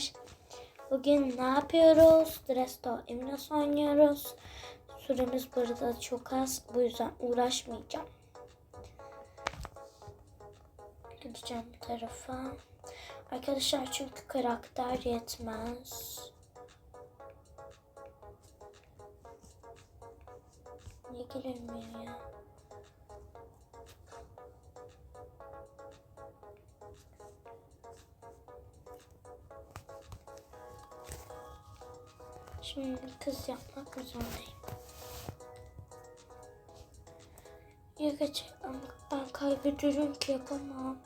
arkadaşlar. Bugün ne yapıyoruz? Dresto Eminos oynuyoruz. Süremiz burada çok az. Bu yüzden uğraşmayacağım. Gideceğim bu tarafa. Arkadaşlar çünkü karakter yetmez. Niye girilmiyor ya? Şimdi kız yapmak zorundayım? Ya gerçekten bak ben kaybediyorum ki yapamam.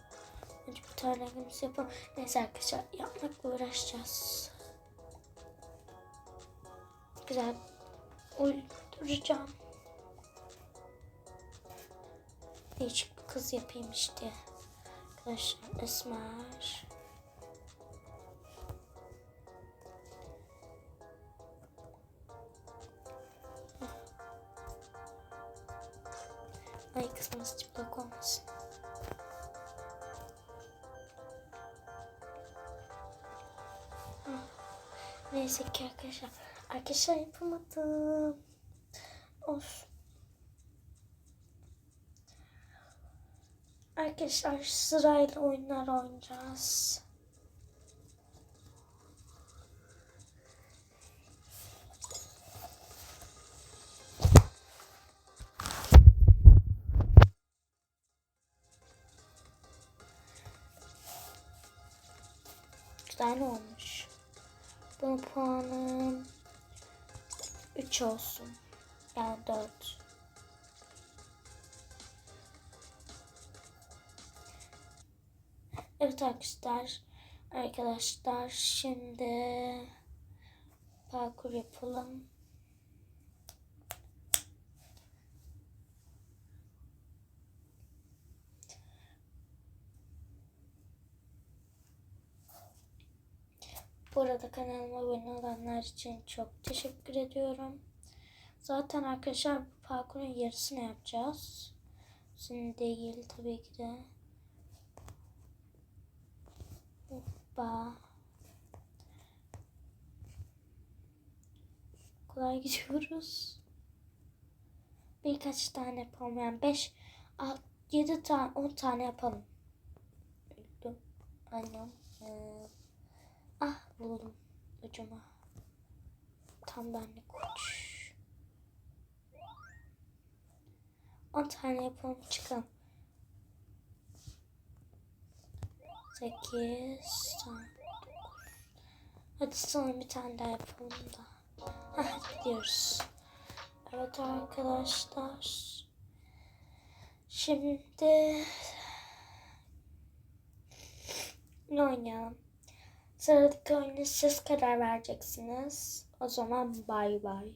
Önce bir tane kimse yapamam. Neyse arkadaşlar yapmakla uğraşacağız. Güzel uyduracağım. Değişik bir kız yapayım işte. Arkadaşlar esmer. Ay kısmımız çıplak olmasın. Neyse ki arkadaşlar. Arkadaşlar yapamadım. Of. Arkadaşlar sırayla oyunlar oynayacağız. Güzel olmuş. Bunun puanım 3 olsun. Yani 4. Evet arkadaşlar. Arkadaşlar şimdi parkur yapalım. Bu arada kanalıma abone olanlar için çok teşekkür ediyorum. Zaten arkadaşlar parkurun yarısını yapacağız. Şimdi değil tabii ki de. Hoppa. Kolay gidiyoruz. Birkaç tane yapalım. Yani 5, 7 tane, 10 tane yapalım. Annem. Ee, Buldum ucuma. Tam benlik uç. 10 tane yapalım çıkalım. 8 tane. Hadi sonra bir tane daha yapalım da. Hah gidiyoruz. Evet arkadaşlar. Şimdi ne oynayalım? Sıradaki oyuna siz karar vereceksiniz. O zaman bay bay.